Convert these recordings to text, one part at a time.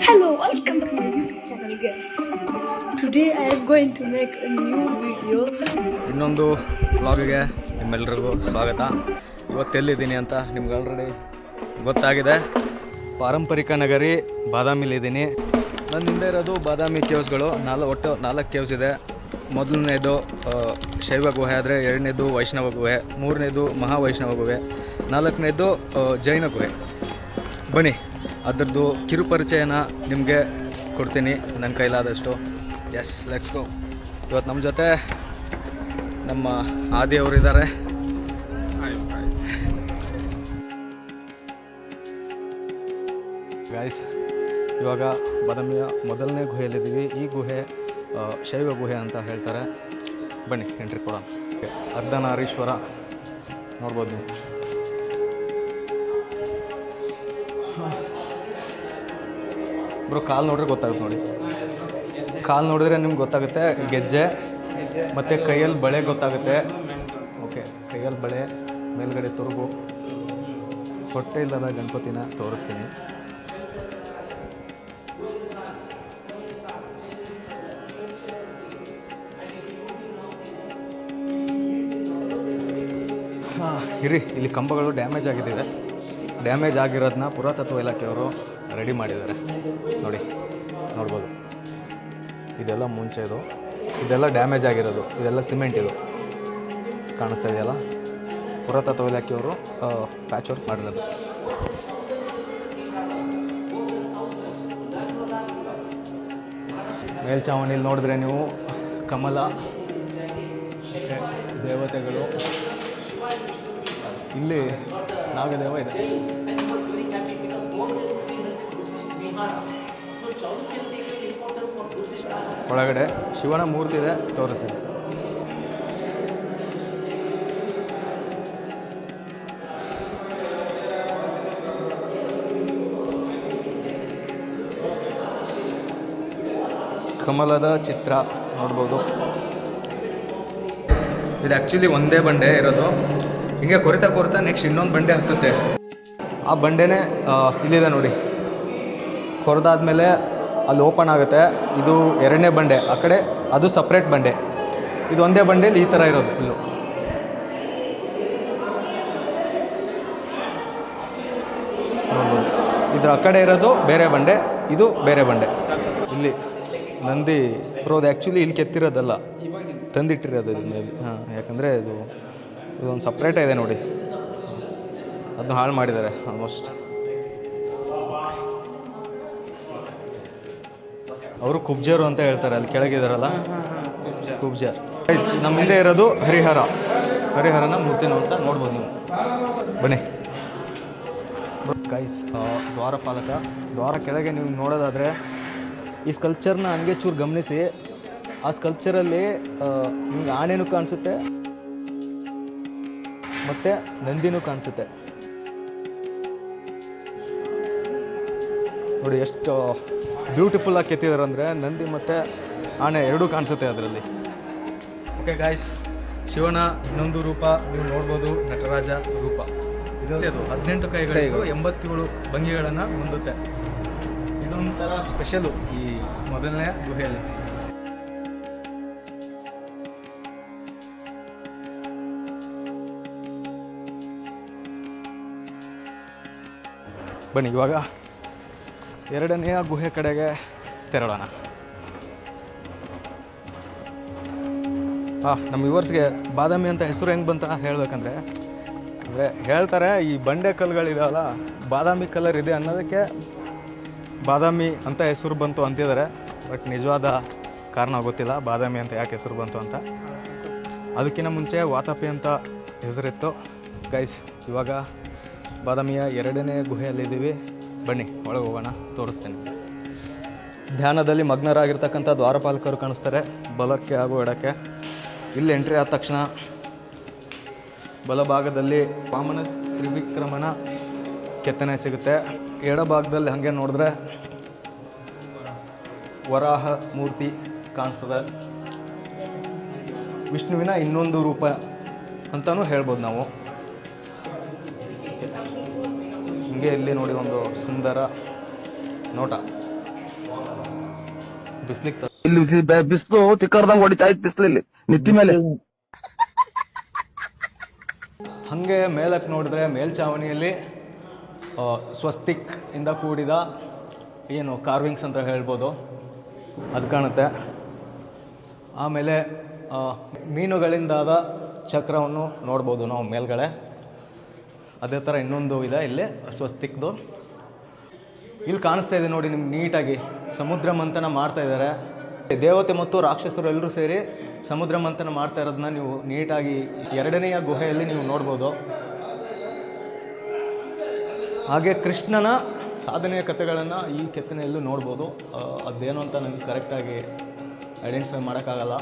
Hello, welcome to my YouTube channel, guys. Today I am going to make a new video. ಇನ್ನೊಂದು ವ್ಲಾಗಿಗೆ ನಿಮ್ಮೆಲ್ಲರಿಗೂ ಸ್ವಾಗತ. ಇವತ್ತೆಲ್ಲಿದ್ದೀನಿ ಅಂತ ನಿಮ್ಗೆ already ಗೊತ್ತಾಗಿದೆ. ಪಾರಂಪರಿಕ ನಗರಿ ಬಾದಾಮಿಲಿದ್ದೀನಿ ನನ್ನ ಹಿಂದೆ ಇರೋದು ಬಾದಾಮಿ ಕೇವ್ಸ್ಗಳು ನಾಲ್ಕು ಒಟ್ಟು ನಾಲ್ಕು ಕೇವ್ಸ್ ಇದೆ. ಮೊದಲನೇದು ಶೈವ ಗುಹೆ ಆದರೆ ಎರಡನೇದು ವೈಷ್ಣವ ಗುಹೆ ಮೂರನೇದು ಮಹಾವೈಷ್ಣವ ಗುಹೆ ನಾಲ್ಕನೇದು ಜೈನ ಗುಹೆ. ಬನ್ನಿ. ಅದರದ್ದು ಕಿರುಪರಿಚಯನ ನಿಮಗೆ ಕೊಡ್ತೀನಿ ನನ್ನ ಕೈಲಾದಷ್ಟು. ಎಸ್ ಲೆಟ್ಸ್ ಗೋ ಇವತ್ತು ನಮ್ಮ ಜೊತೆ ನಮ್ಮ ಆದಿ ಅವರಿದ್ದಾರೆ. ಗಾಯ್ಸ್ ಇವಾಗ ಬಾದಾಮಿಯ ಮೊದಲನೇ ಗುಹೆಯಲ್ಲಿದ್ದೀವಿ. ಈ ಗುಹೆ ಶೈವ ಗುಹೆ ಅಂತ ಹೇಳ್ತಾರೆ. ಬನ್ನಿ ಎಂಟ್ರಿ ಕೊಡೋಣ. ಅರ್ಧನಾರೀಶ್ವರ ನೋಡ್ಬೋದು ನೀವು. ಬ್ರೋ ಕಾಲು ನೋಡಿದ್ರೆ ಗೊತ್ತಾಗುತ್ತೆ ನೋಡಿ. ಕಾಲು ನೋಡಿದ್ರೆ ನಿಮ್ಗೆ ಗೊತ್ತಾಗುತ್ತೆ. ಗೆಜ್ಜೆ ಮತ್ತು ಕೈಯಲ್ಲಿ ಬಳೆ ಗೊತ್ತಾಗುತ್ತೆ. ಓಕೆ, ಕೈಯಲ್ಲಿ ಬಳೆ, ಮೇಲ್ಗಡೆ ತುರುಗು. ಹೊಟ್ಟೆ ಇಲ್ಲದ ಗಣಪತಿನ ತೋರಿಸ್ತೀನಿ. ಇರಿ, ಇಲ್ಲಿ ಕಂಬಗಳು ಡ್ಯಾಮೇಜ್ ಆಗಿದ್ದಾವೆ ಡ್ಯಾಮೇಜ್ ಆಗಿರೋದನ್ನ ಪುರಾತತ್ವ ಇಲಾಖೆಯವರು ರೆಡಿ ಮಾಡಿದ್ದಾರೆ. ನೋಡಿ, ನೋಡ್ಬೋದು. ಇದೆಲ್ಲ ಮುಂಚೆ ಇದು. ಇದೆಲ್ಲ ಡ್ಯಾಮೇಜ್ ಆಗಿರೋದು. ಇದೆಲ್ಲ ಸಿಮೆಂಟ್ ಇದು. ಕಾಣಿಸ್ತಾ ಇದೆಯಲ್ಲ? ಪುರಾತತ್ವ ಇಲಾಖೆಯವರು ಪ್ಯಾಚ್ ವರ್ಕ್ ಮಾಡಿರೋದು. ಮೇಲ್ಚಾವಣಿಲಿ ನೋಡಿದ್ರೆ ನೀವು ಕಮಲ, ದೇವತೆಗಳು. ಇಲ್ಲಿ ನಾಗದೇವ ಇದೆ. ಒಳಗಡೆ ಶಿವನ ಮೂರ್ತಿ ಇದೆ, ತೋರಿಸಿ. ಕಮಲದ ಚಿತ್ರ ನೋಡ್ಬೋದು. ಇದು ಆ್ಯಕ್ಚುಲಿ ಒಂದೇ ಬಂಡೆ ಇರೋದು. ಹಿಂಗೆ ಕೊರಿತಾ ಕೊರಿತಾ ನೆಕ್ಸ್ಟ್ ಇನ್ನೊಂದು ಬಂಡೆ ಹತ್ತುತ್ತೆ. ಆ ಬಂಡೆನೇ ಇಲ್ಲಿದೆ ನೋಡಿ. ಕೊರೆದಾದ್ಮೇಲೆ ಅಲ್ಲಿ ಓಪನ್ ಆಗುತ್ತೆ. ಇದು ಎರಡನೇ ಬಂಡೆ. ಆ ಕಡೆ ಅದು ಸಪ್ರೇಟ್ ಬಂಡೆ. ಇದು ಒಂದೇ ಬಂಡೆಯಲ್ಲಿ ಈ ಥರ ಇರೋದು ಫುಲ್ಲು ನೋಡ್ಬೋದು. ಇದ್ರ ಆ ಕಡೆ ಇರೋದು ಬೇರೆ ಬಂಡೆ, ಇದು ಬೇರೆ ಬಂಡೆ. ಇಲ್ಲಿ ನಂದಿ ಬ್ರೋ ಆ್ಯಕ್ಚುಲಿ ಇಲ್ಲಿ ಕೆತ್ತಿರೋದಲ್ಲ. ತಂದಿಟ್ಟಿರೋದು ಇದು ಮೇಲೆ. ಹಾಂ, ಯಾಕಂದರೆ ಇದು, ಇದೊಂದು ಸಪ್ರೇಟೇ ಇದೆ ನೋಡಿ. ಅದನ್ನ ಹಾಳು ಮಾಡಿದ್ದಾರೆ ಆಲ್ಮೋಸ್ಟ್ ಅವರು ಕುಬ್ಜರು ಅಂತ ಹೇಳ್ತಾರೆ ಅಲ್ಲಿ ಕೆಳಗಿದಾರಲ್ಲ ಕುಬ್ಜರ್ ನಮ್ಮ ಹಿಂದೆ ಇರೋದು ಹರಿಹರ. ಹರಿಹರನ ಮೂರ್ತಿ ಅಂತ ನೋಡ್ಬೋದು ನೀವು. ಬನ್ನಿ. ಗೈಸ್ ದ್ವಾರಪಾಲಕ. ದ್ವಾರ ಕೆಳಗೆ ನೀವು ನೋಡೋದಾದರೆ ಈ ಸ್ಕಲ್ಪ್ಚರ್ನ ಹಂಗೆ ಚೂರು ಗಮನಿಸಿ. ಆ ಸ್ಕಲ್ಪ್ಚರಲ್ಲಿ ನಿಮ್ಗೆ ಆನೆನೂ ಕಾಣಿಸುತ್ತೆ ಮತ್ತು ನಂದಿನೂ ಕಾಣಿಸುತ್ತೆ. ನೋಡಿ ಎಷ್ಟು ಬ್ಯೂಟಿಫುಲ್ಲಾಗಿ ಕೆತ್ತಿದ್ದಾರೆ ಅಂದರೆ ನಂದಿ ಮತ್ತು ಆನೆ ಎರಡೂ ಕಾಣಿಸುತ್ತೆ ಅದರಲ್ಲಿ. ಓಕೆ ಗಾಯ್ಸ್ ಶಿವನ ಇನ್ನೊಂದು ರೂಪ ನೀವು ನೋಡ್ಬೋದು ನಟರಾಜ ರೂಪ. ಇದು ಹದಿನೆಂಟು ಕೈಗಳಿಗೂ ಎಂಬತ್ತೇಳು ಭಂಗಿಗಳನ್ನು ಹೊಂದುತ್ತೆ. ಇದೊಂಥರ ಸ್ಪೆಷಲು ಈ ಮೊದಲನೇ ಗುಹೆಯಲ್ಲಿ. ಬನ್ನಿ ಇವಾಗ. ಎರಡನೆಯ ಗುಹೆ ಕಡೆಗೆ ತೆರಳೋಣ. ಹಾ ನಮ್ಮ ಯುವರ್ಸ್ಗೆ ಬಾದಾಮಿ ಅಂತ ಹೆಸರು ಹೆಂಗೆ ಬಂತ ಹೇಳಬೇಕಂದ್ರೆ, ಅಂದರೆ ಹೇಳ್ತಾರೆ ಈ ಬಂಡೆ ಕಲ್ಲುಗಳಿದಾವಲ್ಲ, ಬಾದಾಮಿ ಕಲರ್ ಇದೆ ಅನ್ನೋದಕ್ಕೆ ಬಾದಾಮಿ ಅಂತ ಹೆಸರು ಬಂತು ಅಂತಿದ್ದಾರೆ. ಬಟ್ ನಿಜವಾದ ಕಾರಣ ಗೊತ್ತಿಲ್ಲ, ಬಾದಾಮಿ ಅಂತ ಯಾಕೆ ಹೆಸರು ಬಂತು ಅಂತ. ಅದಕ್ಕಿಂತ ಮುಂಚೆ ವಾತಾಪಿ ಅಂತ ಹೆಸರಿತ್ತು. ಗೈಸ್ ಇವಾಗ ಬಾದಾಮಿಯ ಎರಡನೇ ಗುಹೆಯಲ್ಲಿದ್ದೀವಿ. ಬನ್ನಿ, ಒಳಗೆ ಹೋಗೋಣ, ತೋರಿಸ್ತೇನೆ. ಧ್ಯಾನದಲ್ಲಿ ಮಗ್ನರಾಗಿರ್ತಕ್ಕಂಥ ದ್ವಾರಪಾಲಕರು ಕಾಣಿಸ್ತಾರೆ. ಬಲಕ್ಕೆ ಹಾಗೂ ಎಡಕ್ಕೆ. ಇಲ್ಲಿ ಎಂಟ್ರಿ ಆದ ತಕ್ಷಣ ಬಲಭಾಗದಲ್ಲಿ ವಾಮನ ತ್ರಿವಿಕ್ರಮಣ ಕೆತ್ತನೆ ಸಿಗುತ್ತೆ. ಎಡಭಾಗದಲ್ಲಿ ಹಾಗೆ ನೋಡಿದ್ರೆ ವರಾಹ ಮೂರ್ತಿ ಕಾಣಿಸ್ತದೆ. ವಿಷ್ಣುವಿನ ಇನ್ನೊಂದು ರೂಪ ಅಂತಲೂ ಹೇಳ್ಬೋದು ನಾವು. ಹಿಂಗೆ ಇಲ್ಲಿ ನೋಡಿ ಒಂದು ಸುಂದರ ನೋಟ. ಬಿಸ್ಲಿಗೆ ಇಲ್ಲಿ ಬಿಸಿಲು ತಿಕ್ಕರ್ದಂಗ್ ಹೊಡಿತಾ ಇತ್ತು ಬಿಸಿಲಲ್ಲಿ ನಿತ್ತಿ ಮೇಲೆ. ಹಂಗೆ ಮೇಲಕ್ಕೆ ನೋಡಿದ್ರೆ ಮೇಲ್ಛಾವಣಿಯಲ್ಲಿ ಆ, ಸ್ವಸ್ತಿಕ್ ಇಂದ ಕೂಡಿದ ಏನು ಕಾರ್ವಿಂಗ್ಸ್ ಅಂತ ಹೇಳ್ಬೋದು. ಅದು ಕಾಣುತ್ತೆ. ಆಮೇಲೆ ಮೀನುಗಳಿಂದಾದ ಚಕ್ರವನ್ನು ನೋಡ್ಬೋದು ನಾವು ಮೇಲ್ಗಡೆ. ಅದೇ ಥರ ಇನ್ನೊಂದು ಇದೆ, ಇಲ್ಲಿ ಸ್ವಸ್ತಿಕ್ದು. ಇಲ್ಲಿ ಕಾಣಿಸ್ತಾ ಇದೆ ನೋಡಿ ನಿಮ್ಗೆ ನೀಟಾಗಿ. ಸಮುದ್ರ ಮಂಥನ ಮಾಡ್ತಾ ಇದ್ದಾರೆ. ದೇವತೆ ಮತ್ತು ರಾಕ್ಷಸರು ಎಲ್ಲರೂ ಸೇರಿ ಸಮುದ್ರ ಮಂಥನ ಮಾಡ್ತಾ ಇರೋದನ್ನ ನೀವು ನೀಟಾಗಿ ಎರಡನೆಯ ಗುಹೆಯಲ್ಲಿ ನೀವು ನೋಡ್ಬೋದು. ಹಾಗೆ ಕೃಷ್ಣನ ಸಾಧನೆಯ ಕಥೆಗಳನ್ನು ಈ ಕೆತ್ತನೆಯಲ್ಲೂ ನೋಡ್ಬೋದು. ಅದೇನು ಅಂತ ನನಗೆ ಕರೆಕ್ಟಾಗಿ ಐಡೆಂಟಿಫೈ ಮಾಡೋಕ್ಕಾಗಲ್ಲ.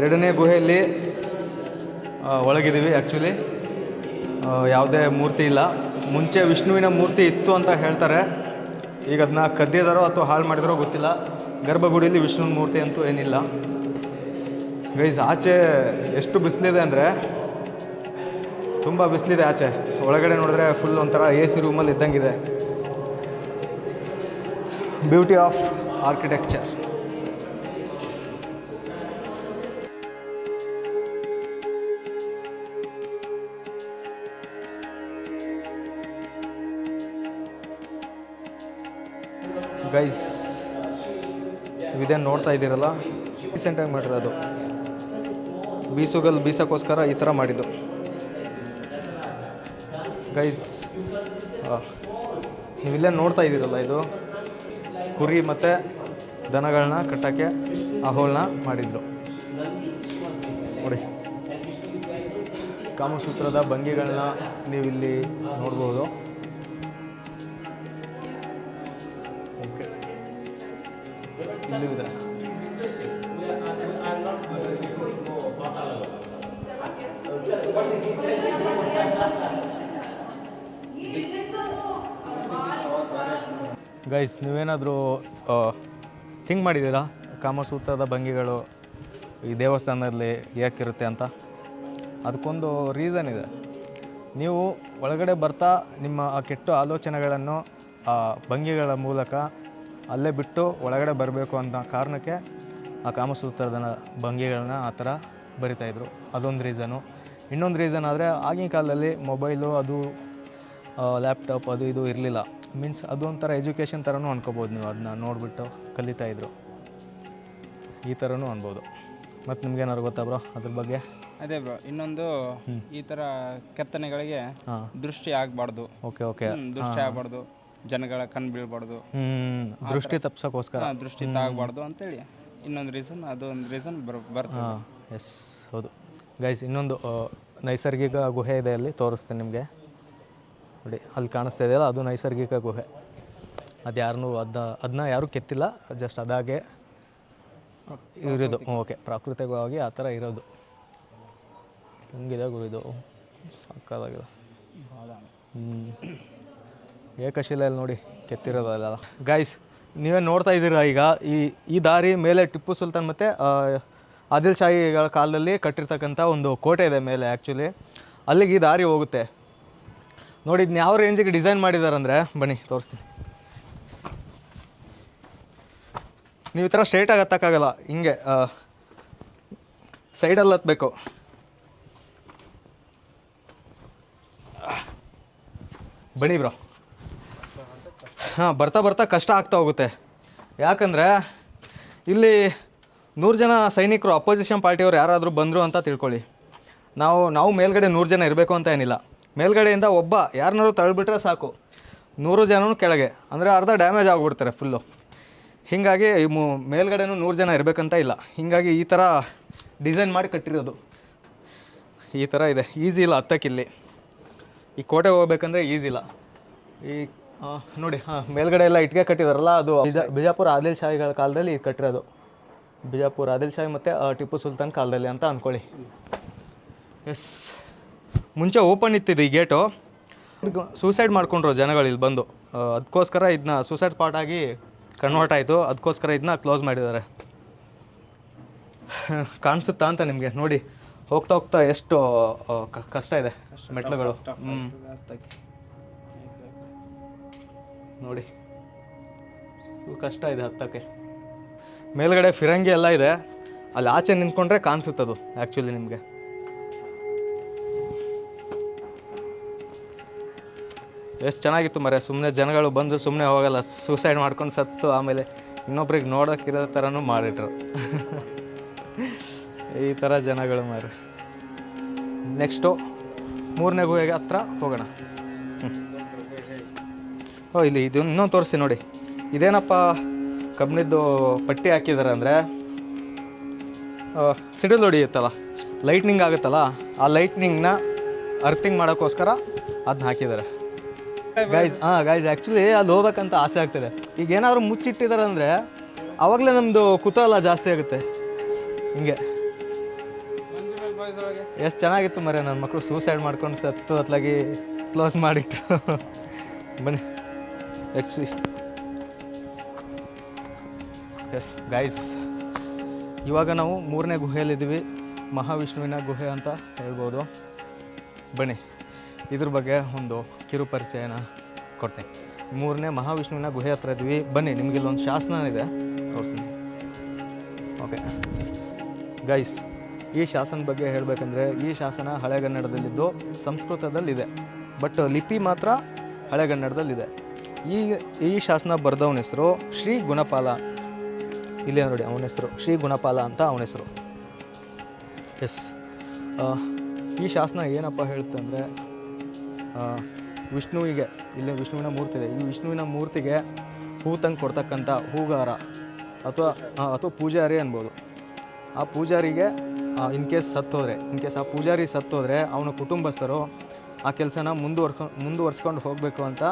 ಎರಡನೇ ಗುಹೆಯಲ್ಲಿ ಒಳಗಿದ್ದೀವಿ ಆ್ಯಕ್ಚುಲಿ ಯಾವುದೇ ಮೂರ್ತಿ ಇಲ್ಲ. ಮುಂಚೆ ವಿಷ್ಣುವಿನ ಮೂರ್ತಿ ಇತ್ತು ಅಂತ ಹೇಳ್ತಾರೆ. ಈಗ ಅದನ್ನ ಕದ್ದಿದಾರೋ ಅಥವಾ ಹಾಳು ಮಾಡಿದಾರೋ ಗೊತ್ತಿಲ್ಲ. ಗರ್ಭಗುಡಿಯಲ್ಲಿ ವಿಷ್ಣುವಿನ ಮೂರ್ತಿ ಅಂತೂ ಏನಿಲ್ಲ. ಗೈಸ್, ಆಚೆ ಎಷ್ಟು ಬಿಸಿಲಿದೆ ಅಂದರೆ ತುಂಬ ಬಿಸಿಲಿದೆ ಆಚೆ. ಒಳಗಡೆ ನೋಡಿದ್ರೆ ಫುಲ್ ಒಂಥರ ಎ ಸಿ ರೂಮಲ್ಲಿ ಇದ್ದಂಗಿದೆ. ಬ್ಯೂಟಿ ಆಫ್ ಆರ್ಕಿಟೆಕ್ಚರ್ ಗೈಸ್ ಇದೇನು ನೋಡ್ತಾ ಇದ್ದೀರಲ್ಲ? ರೀಸೆಂಟಾಗಿ ಮಾಡಿರೋದು. ಬೀಸುಗಲ್ ಬೀಸೋಕ್ಕೋಸ್ಕರ ಈ ಥರ ಮಾಡಿದ್ದು. ಗೈಸ್ ನೀವಿಲ್ಲೇ ನೋಡ್ತಾ ಇದ್ದೀರಲ್ಲ ಇದು? ಕುರಿ ಮತ್ತು ದನಗಳನ್ನ ಕಟ್ಟೋಕ್ಕೆ ಆ ಹೋಲ್ನ ಮಾಡಿದ್ರು. ನೋಡಿ. ಕಾಮಸೂತ್ರದ ಭಂಗಿಗಳನ್ನ ನೀವಿಲ್ಲಿ ನೋಡ್ಬೋದು. ಗೈಸ್ ನೀವೇನಾದರೂ ಥಿಂಕ್ ಮಾಡಿದ್ದೀರಾ? ಕಾಮಸೂತ್ರದ ಭಂಗಿಗಳು ಈ ದೇವಸ್ಥಾನದಲ್ಲಿ ಯಾಕಿರುತ್ತೆ ಅಂತ? ಅದಕ್ಕೊಂದು ರೀಸನ್ ಇದೆ. ನೀವು ಒಳಗಡೆ ಬರ್ತಾ ನಿಮ್ಮ ಆ ಕೆಟ್ಟ ಆಲೋಚನೆಗಳನ್ನು, ಆ ಭಂಗಿಗಳ ಮೂಲಕ ಅಲ್ಲೇ ಬಿಟ್ಟು ಒಳಗಡೆ ಬರಬೇಕು ಅಂತ ಕಾರಣಕ್ಕೆ ಆ ಕಾಮಸೂತ್ರದ ಭಂಗಿಗಳನ್ನ ಆ ಥರ ಬರಿತಾಯಿದ್ರು ಅದೊಂದು ರೀಸನು. ಇನ್ನೊಂದು ರೀಸನ್ ಆದರೆ, ಆಗಿನ ಕಾಲದಲ್ಲಿ ಮೊಬೈಲು ಅದು ಲ್ಯಾಪ್ಟಾಪ್ ಅದು ಇದು ಇರಲಿಲ್ಲ. ಮೀನ್ಸ್ ಅದೊಂಥರ ಎಜುಕೇಷನ್ ಥರನೂ ಅನ್ಕೋಬೋದು ನೀವು ಅದನ್ನ ನೋಡಿಬಿಟ್ಟು ಕಲಿತಾಯಿದ್ರು ಈ ಥರನೂ ಅನ್ಬೋದು. ಮತ್ತು ನಿಮ್ಗೆ ಏನಾದ್ರು ಗೊತ್ತಾ ಬ್ರೋ ಅದ್ರ ಬಗ್ಗೆ? ಅದೇ ಬ್ರೋ ಇನ್ನೊಂದು ಈ ಥರ ಕೆತ್ತನೆಗಳಿಗೆ ದೃಷ್ಟಿ ಆಗಬಾರ್ದು. Okay okay. ದೃಷ್ಟಿ ಆಗಬಾರ್ದು. ಜನಗಳ ಕಣ್ಣು ಬೀಳ್ಬಾರ್ದು. ದೃಷ್ಟಿ ತಪ್ಸೋಕ್ಕೋಸ್ಕರ ದೃಷ್ಟಿ ತಾಗಬಾರ್ದು ಅಂತೇಳಿ. ಇನ್ನೊಂದು ರೀಸನ್ ಅದೊಂದು ರೀಸನ್ ಬರ್ ಬರ್ತದೆ. ಎಸ್ ಹೌದು. ಗೈಸ್ ಇನ್ನೊಂದು ನೈಸರ್ಗಿಕ ಗುಹೆ ಇದೆ ಅಲ್ಲಿ ತೋರಿಸ್ತೀನಿ ನಿಮಗೆ. ನೋಡಿ, ಅಲ್ಲಿ ಕಾಣಿಸ್ತಾ ಇದೆಯಲ್ಲ ಅದು ನೈಸರ್ಗಿಕ ಗುಹೆ. ಅದು ಯಾರನ್ನೂ ಅದನ್ನ ಅದನ್ನ ಯಾರೂ ಕೆತ್ತಿಲ್ಲ ಜಸ್ಟ್ ಅದಾಗೆ ಇರೋದು. ಓಕೆ ಪ್ರಾಕೃತಿಕವಾಗಿ ಆ ಥರ ಇರೋದು. ಹೆಂಗಿದೆ ಗುರು ಇದು? ಸಾಕಾಗಿದೆ ಹ್ಞೂ ಏಕಶಿಲೆಯಲ್ಲಿ ನೋಡಿ ಕೆತ್ತಿರೋದಲ್ಲ ಗೈಸ್ ನೀವೇ ನೋಡ್ತಾ ಇದ್ದೀರಾ ಈಗ, ಈ ಈ ದಾರಿ ಮೇಲೆ ಟಿಪ್ಪು ಸುಲ್ತಾನ್ ಮತ್ತು ಆದಿಲ್ ಶಾಹಿಗಳ ಕಾಲದಲ್ಲಿ ಕಟ್ಟಿರ್ತಕ್ಕಂಥ ಒಂದು ಕೋಟೆ ಇದೆ ಮೇಲೆ ಆ್ಯಕ್ಚುಲಿ ಅಲ್ಲಿಗೆ ಈ ದಾರಿ ಹೋಗುತ್ತೆ. ನೋಡಿ ಇದನ್ನ ಯಾವ ರೇಂಜಿಗೆ ಡಿಸೈನ್ ಮಾಡಿದ್ದಾರೆ ಅಂದರೆ ಬನ್ನಿ, ತೋರಿಸ್ತೀನಿ. ನೀವು ಈ ಥರ ಸ್ಟ್ರೇಟಾಗಿ ಹತ್ತಕ್ಕಾಗಲ್ಲ, ಹಿಂಗೆ ಸೈಡಲ್ಲಿ ಹತ್ತಬೇಕು ಬನ್ನಿ ಬ್ರೋ ಹಾಂ, ಬರ್ತಾ ಬರ್ತಾ ಕಷ್ಟ ಆಗ್ತಾ ಹೋಗುತ್ತೆ. ಯಾಕಂದರೆ, ಇಲ್ಲಿ ನೂರು ಜನ ಸೈನಿಕರು ಅಪೋಸಿಷನ್ ಪಾರ್ಟಿಯವ್ರು ಯಾರಾದರೂ ಬಂದರು ಅಂತ ತಿಳ್ಕೊಳ್ಳಿ. ನಾವು ನಾವು ಮೇಲ್ಗಡೆ ನೂರು ಜನ ಇರಬೇಕು ಅಂತ ಏನಿಲ್ಲ. ಮೇಲ್ಗಡೆಯಿಂದ ಒಬ್ಬ ಯಾರನ್ನಾರು ತಳ್ಳಿಬಿಟ್ರೆ ಸಾಕು. ನೂರು ಜನನೂ ಕೆಳಗೆ. ಅಂದರೆ ಅರ್ಧ ಡ್ಯಾಮೇಜ್ ಆಗಿಬಿಡ್ತಾರೆ ಫುಲ್ಲು ಹೀಗಾಗಿ ಮು, ಮೇಲ್ಗಡೆನೂ ನೂರು ಜನ ಇರಬೇಕಂತ ಇಲ್ಲ. ಹೀಗಾಗಿ ಈ ಥರ ಡಿಸೈನ್ ಮಾಡಿ ಕಟ್ಟಿರೋದು. ಈ ಥರ ಇದೆ. ಈಸಿ ಇಲ್ಲ ಹತ್ತಕ್ಕಿಲ್ಲಿ. ಈ ಕೋಟೆ ಹೋಗ್ಬೇಕಂದ್ರೆ ಈಸಿ ಇಲ್ಲ. ಈ ನೋಡಿ ಹಾಂ ಮೇಲ್ಗಡೆ ಎಲ್ಲ ಇಟ್ಟಿಗೆ ಕಟ್ಟಿದಾರಲ್ಲ, ಅದು ಬಿಜಾ, ಬಿಜಾಪುರ ಆದಿಲ್ ಶಾಹಿಗಳ ಕಾಲದಲ್ಲಿ ಇದು ಕಟ್ಟಿರೋದು. ಬಿಜಾಪುರ ಆದಿಲ್ ಶಾಹಿ ಮತ್ತು ಟಿಪ್ಪು ಸುಲ್ತಾನ್ ಕಾಲದಲ್ಲಿ ಅಂತ ಅಂದ್ಕೊಳ್ಳಿ ಎಸ್ ಮುಂಚೆ ಓಪನ್ ಇತ್ತಿದ್ದು ಈ ಗೇಟು. ಸೂಸೈಡ್ ಮಾಡ್ಕೊಂಡ್ರು ಜನಗಳು ಇಲ್ಲಿ ಬಂದು. ಅದಕ್ಕೋಸ್ಕರ ಇದನ್ನ ಸೂಸೈಡ್ ಸ್ಪಾಟ್ ಆಗಿ ಕನ್ವರ್ಟ್ ಆಯಿತು. ಅದಕ್ಕೋಸ್ಕರ ಇದನ್ನ ಕ್ಲೋಸ್ ಮಾಡಿದ್ದಾರೆ. ಕಾಣಿಸುತ್ತಾ ಅಂತ ನಿಮಗೆ? ನೋಡಿ ಹೋಗ್ತಾ ಹೋಗ್ತಾ ಎಷ್ಟು ಕಷ್ಟ ಇದೆ ಮೆಟ್ಲುಗಳು. ಹ್ಞೂ ನೋಡಿ ಕಷ್ಟ ಇದೆ ಹತ್ತಕ್ಕೆ. ಮೇಲ್ಗಡೆ ಫಿರಂಗಿ ಎಲ್ಲ ಇದೆ. ಅಲ್ಲಿ ಆಚೆ ನಿಂತ್ಕೊಂಡ್ರೆ ಕಾಣಿಸುತ್ತದು ಆ್ಯಕ್ಚುಲಿ ನಿಮಗೆ. ಎಷ್ಟು ಚೆನ್ನಾಗಿತ್ತು ಮರೆ ಸುಮ್ಮನೆ ಜನಗಳು ಬಂದು ಸುಮ್ಮನೆ ಹೋಗಲ್ಲ ಸೂಸೈಡ್ ಮಾಡ್ಕೊಂಡು ಸತ್ತು, ಆಮೇಲೆ ಇನ್ನೊಬ್ರಿಗೆ ನೋಡೋಕ್ಕಿರೋ ಥರನೂ ಮಾಡಿಟ್ರು. ಈ ಥರ ಜನಗಳು ಮರೆ ನೆಕ್ಸ್ಟು ಮೂರನೇ ಗುಹೆಗೆ ಹತ್ರ ಹೋಗೋಣ. ಓ, ಇಲ್ಲಿ ಇದು ಇನ್ನೊಂದು ತೋರಿಸಿ ನೋಡಿ. ಇದೇನಪ್ಪ, ಕಬ್ಬಿಣದ್ದು ಪಟ್ಟಿ ಹಾಕಿದ್ದಾರೆ ಅಂದರೆ ಸಿಡಿಲು ಹೊಡಿಯುತ್ತಲ್ಲ ಲೈಟ್ನಿಂಗ್ ಆಗುತ್ತಲ್ಲ, ಆ ಲೈಟ್ನಿಂಗ್ನ ಅರ್ಥಿಂಗ್ ಮಾಡೋಕ್ಕೋಸ್ಕರ ಅದನ್ನ ಹಾಕಿದ್ದಾರೆ ಗೈಸ್ ಹಾಂ ಗೈಸ್ ಆ್ಯಕ್ಚುಲಿ ಅಲ್ಲಿ ಹೋಗ್ಬೇಕಂತ ಆಸೆ ಆಗ್ತದೆ. ಈಗ ಏನಾದರೂ ಮುಚ್ಚಿಟ್ಟಿದ್ದಾರೆ ಅಂದರೆ ಆವಾಗಲೇ ನಮ್ಮದು ಕುತೂಹಲ ಜಾಸ್ತಿ ಆಗುತ್ತೆ. ಹಿಂಗೆ. ಎಷ್ಟು ಚೆನ್ನಾಗಿತ್ತು ಮರೆ ನನ್ನ ಮಕ್ಕಳು ಸೂಸೈಡ್ ಮಾಡ್ಕೊಂಡು ಸತ್ತು ಅತ್ಲಾಗಿ ಕ್ಲೋಸ್ ಮಾಡಿಟ್ಟು ಬನ್ನಿ ಲೆಟ್ಸ್ ಸಿ ಎಸ್ ಗೈಸ್ ಇವಾಗ ನಾವು ಮೂರನೇ ಗುಹೆಯಲ್ಲಿದ್ದೀವಿ. ಮಹಾವಿಷ್ಣುವಿನ ಗುಹೆ ಅಂತ ಹೇಳ್ಬೋದು. ಬನ್ನಿ. ಇದ್ರ ಬಗ್ಗೆ ಒಂದು ಕಿರು ಪರಿಚಯನ ಕೊಡ್ತೀನಿ. ಮೂರನೇ ಮಹಾವಿಷ್ಣುವಿನ ಗುಹೆ ಹತ್ರ ಇದ್ವಿ. ಬನ್ನಿ, ನಿಮಗೆ ಇಲ್ಲೊಂದು ಶಾಸನ ಇದೆ ತೋರಿಸ್ತೀನಿ. ಓಕೆ ಗೈಸ್ ಈ ಶಾಸನ ಬಗ್ಗೆ ಹೇಳಬೇಕಂದ್ರೆ, ಈ ಶಾಸನ ಹಳೆಗನ್ನಡದಲ್ಲಿದ್ದು ಸಂಸ್ಕೃತದಲ್ಲಿದೆ. ಬಟ್ ಲಿಪಿ ಮಾತ್ರ ಹಳೆಗನ್ನಡದಲ್ಲಿದೆ ಈ ಈ ಶಾಸನ ಬರೆದವನ ಹೆಸರು ಶ್ರೀ ಗುಣಪಾಲ. ಇಲ್ಲೇ ನೋಡಿ, ಅವನ ಹೆಸರು ಶ್ರೀ ಗುಣಪಾಲ ಅಂತ ಅವನ ಹೆಸರು. ಎಸ್ ಈ ಶಾಸನ ಏನಪ್ಪ ಹೇಳುತ್ತೆ ಅಂದರೆ ವಿಷ್ಣುವಿಗೆ, ಇಲ್ಲಿ ವಿಷ್ಣುವಿನ ಮೂರ್ತಿ ಇದೆ ಈ ವಿಷ್ಣುವಿನ ಮೂರ್ತಿಗೆ ಹೂ ತಂದು ಕೊಡ್ತಕ್ಕಂಥ ಹೂಗಾರ ಅಥವಾ ಅಥವಾ ಪೂಜಾರಿ ಅನ್ಬೋದು. ಆ ಪೂಜಾರಿಗೆ ಇನ್ ಕೇಸ್ ಸತ್ತೋದ್ರೆ ಇನ್ ಕೇಸ್ ಆ ಪೂಜಾರಿ ಸತ್ತೋದ್ರೆ ಅವನ ಕುಟುಂಬಸ್ಥರು ಆ ಕೆಲಸನ ಮುಂದುವರ್ಕೊ, ಮುಂದುವರ್ಸ್ಕೊಂಡು ಹೋಗಬೇಕು ಅಂತ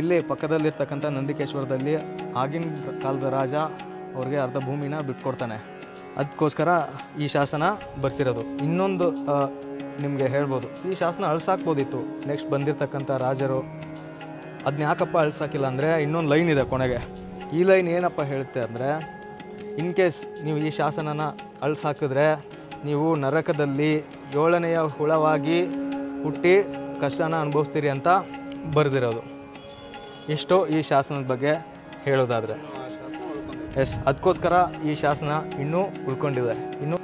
ಇಲ್ಲಿ ಪಕ್ಕದಲ್ಲಿರ್ತಕ್ಕಂಥ ನಂದಿಕೇಶ್ವರದಲ್ಲಿ ಆಗಿನ ಕಾಲದ ರಾಜ ಅವ್ರಿಗೆ ಅರ್ಧ ಭೂಮಿನ ಬಿಟ್ಕೊಡ್ತಾನೆ. ಅದಕ್ಕೋಸ್ಕರ ಈ ಶಾಸನ ಬರೆಸಿರೋದು. ಇನ್ನೊಂದು ನಿಮಗೆ ಹೇಳ್ಬೋದು. ಈ ಶಾಸನ ಅಳ್ಸಾಕ್ಬೋದಿತ್ತು. ನೆಕ್ಸ್ಟ್ ಬಂದಿರತಕ್ಕಂಥ ರಾಜರು. ಅದನ್ನ ಯಾಕಪ್ಪ ಅಳ್ಸಾಕಿಲ್ಲ ಅಂದರೆ ಇನ್ನೊಂದು ಲೈನ್ ಇದೆ ಕೊನೆಗೆ. ಈ ಲೈನ್ ಏನಪ್ಪ ಹೇಳುತ್ತೆ ಅಂದರೆ ಇನ್ ಕೇಸ್ ನೀವು ಈ ಶಾಸನನ ಅಳ್ಸಾಕಿದ್ರೆ, ನೀವು ನರಕದಲ್ಲಿ ಏಳನೆಯ ಹುಳವಾಗಿ ಹುಟ್ಟಿ ಕಷ್ಟನ ಅನುಭವಿಸ್ತೀರಿ ಅಂತ ಬರೆದಿರೋದು. ಇಷ್ಟು ಈ ಶಾಸನದ ಬಗ್ಗೆ ಹೇಳೋದಾದರೆ. ಎಸ್ ಅದಕ್ಕೋಸ್ಕರ ಈ ಶಾಸನ ಇನ್ನೂ ಉಳ್ಕೊಂಡಿದೆ. ಇನ್ನು